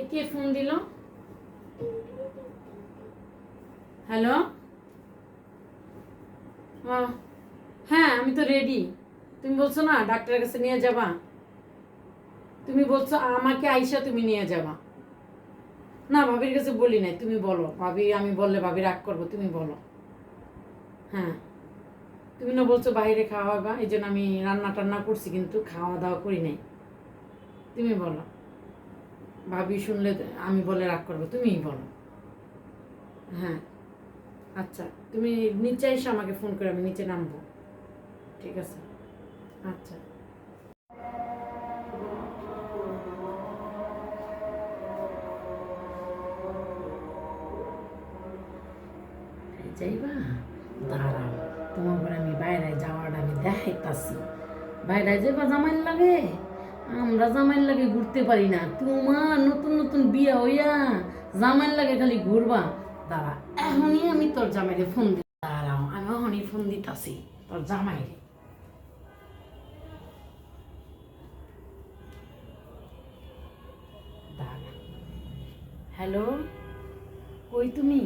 এ কে phone দিল hello হ্যাঁ আমি তো রেডি তুমি বলছো না, ডাক্তারের কাছে নিয়ে যাবা? তুমি বলছো, আমাকে আইসা তুমি নিয়ে যাবা। না, ভাবির কাছে বলি নাই, তুমি বলো। ভাবি, আমি বললে ভাবি রাগ করব, তুমি বলো। হ্যাঁ। তুমি না বলছো বাইরে খাওয়া বা এই জন্য আমি রান্না টান্না করছি, কিন্তু খাওয়া দাওয়া করি নাই। তুমি বলো। ভাবি শুনলে আমি বলে রাগ করব, তুমিই বলো। হ্যাঁ আচ্ছা তুমি নিচে এসে আমাকে ফোন করে, আমি নিচে নামবো। ঠিক আছে? আচ্ছা। যাইবা দাঁড়াও, তোমার আমি বাইরে যাওয়াটা আমি দেখাইতাছি। বাইরে যাইবা জামাইল লাগে? আমরা জামাইল লাগে ঘুরতে পারি না। তোমার নতুন নতুন বিয়া হইয়া জামাইল লাগে খালি ঘুরবা। দাঁড়া, এখনই আমি তোর জামাইরে ফোন দি দাঁড়াও, আমি এখনই ফোন দিতাছি তোর জামাইরে হ্যালো কই তুমি?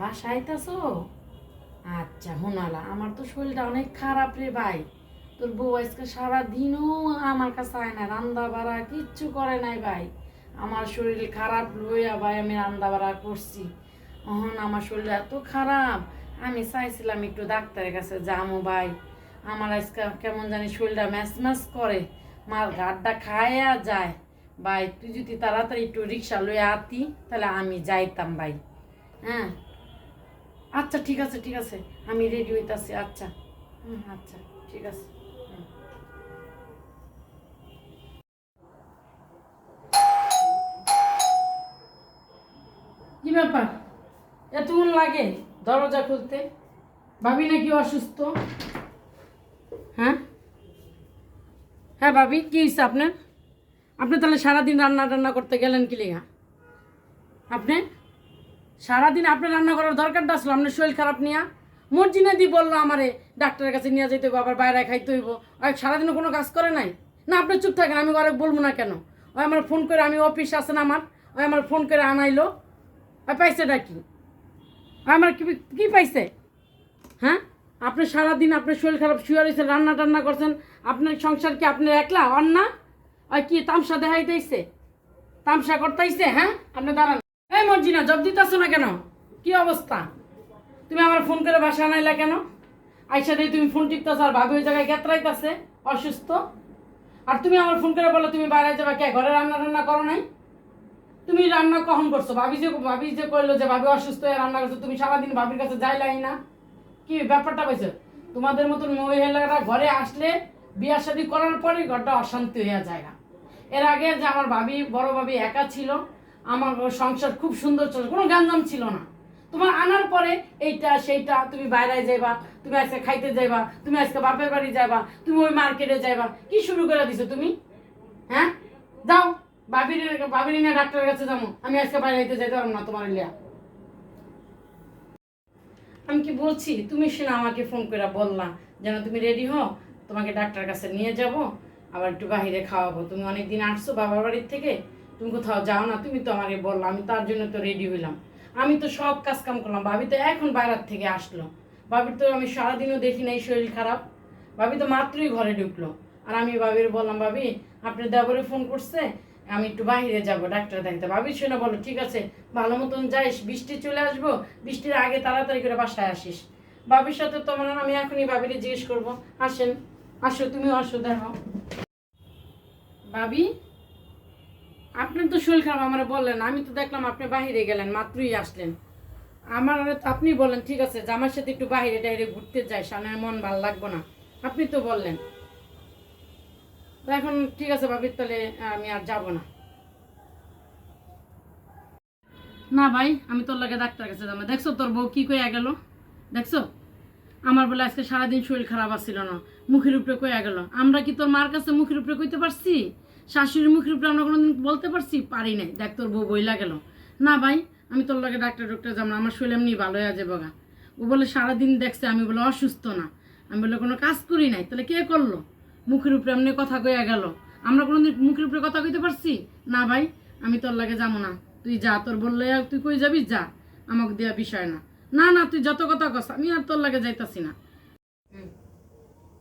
বাসায় আইতাছো? আচ্ছা হোনালা, আমার তো শরীরটা অনেক খারাপ রে ভাই। তোর বউ আজকে সারাদিনও আমার কাছে আয় না, রান্না বাড়া কিচ্ছু করে নাই ভাই। আমার শরীর খারাপ লইয়া ভাই আমি রান্না বাড়া করছি। এখন আমার শরীর এত খারাপ, আমি চাইছিলাম একটু ডাক্তারের কাছে যাব ভাই। আমার আজকে কেমন জানি শরীরটা ম্যাচ ম্যাচ করে, মার গাড্ডা খায়া যায়। ভাই, তুই যদি তাড়াতাড়ি একটু রিক্সা লইয়া আতি, তাহলে আমি যাইতাম ভাই। হ্যাঁ? আচ্ছা ঠিক আছে ঠিক আছে। আমি রেডি হইতাছি আচ্ছা। হুম আচ্ছা ঠিক আছে। কি ব্যাপার? এতক্ষণ লাগে দরজা খুলতে? ভাবি নাকি অসুস্থ? হ্যাঁ? হ্যাঁ ভাবি, কি হয়েছে আপনার? আপনি তাহলে সারাদিন রান্না টান্না করতে গেলেন কি লেগা? আপনি? সারাদিন আপনার রান্না করার দরকারটা আসলো, আপনার শরীর খারাপ নিয়া? মর্জিনা দি বলল আমারে, ডাক্তারের কাছে নিয়ে যেতে হইব, আবার বাইরে খাইতে হইব। আর সারাদিনও কোনো কাজ করে নাই? না, আপনি চুপ থাকেন, আমি ঘরে বলব না কেন? ওই আমার ফোন করে, আমি অফিস আসেন আমার, ওই আমার ফোন করে আনাইলো ওই পাইছে ডাকি আমার কি কি পাইছে? হ্যাঁ? আপনি সারাদিন আপনার শরীর খারাপ, শুয়ে রয়েছেন রান্না টান্না করছেন, আপনার সংসার কি আপনার একলা, অন্না? আর কি, তামসা দেখাইতেইছে তামসা করতেইছে হ্যাঁ? আপনি দাঁড়ান। এই মর্জিনা জব দিতেছো না কেন? কি অবস্থা? তুমি আমার ফোন করে বাসা আনাইলা কেন? আইসা দিয়ে তুমি ফোন টিপতেছ আর ভাবি ওই জায়গায় গেতরাইতেছে অসুস্থ? আর তুমি আমার ফোন করে বলো, তুমি বাইরে যাবা কে? ঘরে রান্না টান্না করো নাই? তুমি রান্না কখন করছ? ভাবি যে ভাবি যে কইলো যে ভাবি অসুস্থ হয়ে রান্না করছ, তুমি সারাদিন ভাবির কাছে যাইলাই না। কি ব্যাপারটা পাইছো তোমাদের মতন মহিলারা ঘরে আসলে বিয়ার শাদী করার পরে ঘরটা অশান্তি হয়ে যায় না। এর আগে যে আমার ভাবি, বড় ভাবি একা ছিল, আমার সংসার খুব সুন্দর চলে কোনো গাঞ্জাম ছিল না। তোমার আনার পরে এইটা, সেইটা, তুমি বাইরে যাইবা, তুমি আজকে খাইতে যাইবা, তুমি আজকে বাপের বাড়ি যাইবা, তুমি ওই মার্কেটে যাইবা, কি শুরু করে দিছো তুমি? হ্যাঁ? যাও। বাবির বাবির নিয়ে ডাক্তারের কাছে যাব। আমি আজকে বাইরে যেতে পারব না তোমার লিয়া। আমি কি বলছি? তুমি শুনে আমাকে ফোন করে বললা যেন তুমি রেডি হও, তোমাকে কাছে নিয়ে যাব, আবার একটু বাইরে খাওয়াবো। তুমি অনেকদিন আসছো বাবার বাড়ির থেকে, তুমি কোথাও যাও না, তুমি তো আমাকে বললা, আমি তার জন্য তো রেডি হইলাম। আমি তো সব কাজ কাম করলাম ভাবি তো এখন বাইরের থেকে আসলো। ভাবির তো আমি সারাদিনও দেখি নাই, শরীর খারাপ। ভাবি তো মাত্রই ঘরে ঢুকলো। আর আমি ভাবির বললাম ভাবি আপনার দেবরে ফোন করছে আমি একটু বাইরে যাব, ডাক্তার দেখতে। ভাবি, শুনে, বলো, ঠিক আছে? ভালো মতন যাইস, বৃষ্টি চলে আসব, বৃষ্টির আগে তাড়াতাড়ি করে বাসায় আসিস। ভাবির সাথে তোমার আমি এখনই ভাবিরে জিজ্ঞেস করব। আসেন, আসো, তুমি আসো, দেখো। ভাবি, আপনার তো শরীর খারাপ, আমার বললেন, আমি তো দেখলাম আপনি বাহিরে গেলেন, মাত্রই আসলেন। আমার আপনি বলেন, ঠিক আছে, জামার সাথে একটু বাইরে টাইরে ঘুরতে যাই, সামনে মন ভালো লাগবো না। আপনি তো বললেন। তো এখন ঠিক আছে ভাবির তাহলে আমি আর যাব না। না ভাই, আমি তোর লাগে ডাক্তার কাছে যাব। দেখছ তোর বউ কি কইয়া গেল? দেখছ? আমার বলে আজকে সারাদিন শরীর খারাপ আসছিল না। মুখের উপরে কইয়া গেল। আমরা কি তোর মার কাছে মুখের উপরে কইতে পারছি? শাশুড়ির মুখের উপরে আমরা কোনোদিন বলতে পারছি? পারি নাই। দেখ তোর বউ বইলা গেল। না ভাই, আমি তোর লাগে ডাক্তার ডক্টর যাব না। আমার শরীর এমনি ভালো হয়ে যাব গা। ও বলে সারাদিন দেখছে, আমি বলে অসুস্থ না। আমি বলে কোনো কাজ করি নাই। তাহলে কে করল? মুখের উপরে এমনি কথা কইয়া গেল। আমরা কোনোদিন মুখের উপরে কথা কইতে পারছি? না ভাই, আমি তোর লাগে যাব না। তুই যা, তোর বললে তুই কই যাবি? যা, আমাকে দেওয়া বিষয় না। না না, তুই যত কথা কস, আমি আর তোর লাগে যাইতাছি না।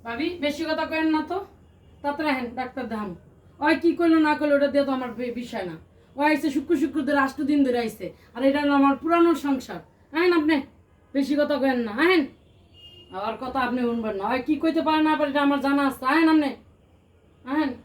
ভাবি, বেশি কথা কেন না তো। তাড়াতাড়ি হেন ডাক্তার দেখাম ওই কি করল না করল ওটা দিয়ে তো আমার বিষয় না। ও আইসে শুক্র শুক্র ধরে আষ্ট দিন ধরে আইসে আর এটা আমার পুরানো সংসার। আহেন আপনি, বেশি কথা কেন না। আহেন। আর কথা আপনি উনবেন না। কি কইতে পারেন না পারে আমার জানা আছে। আহেন আপনি। আহেন।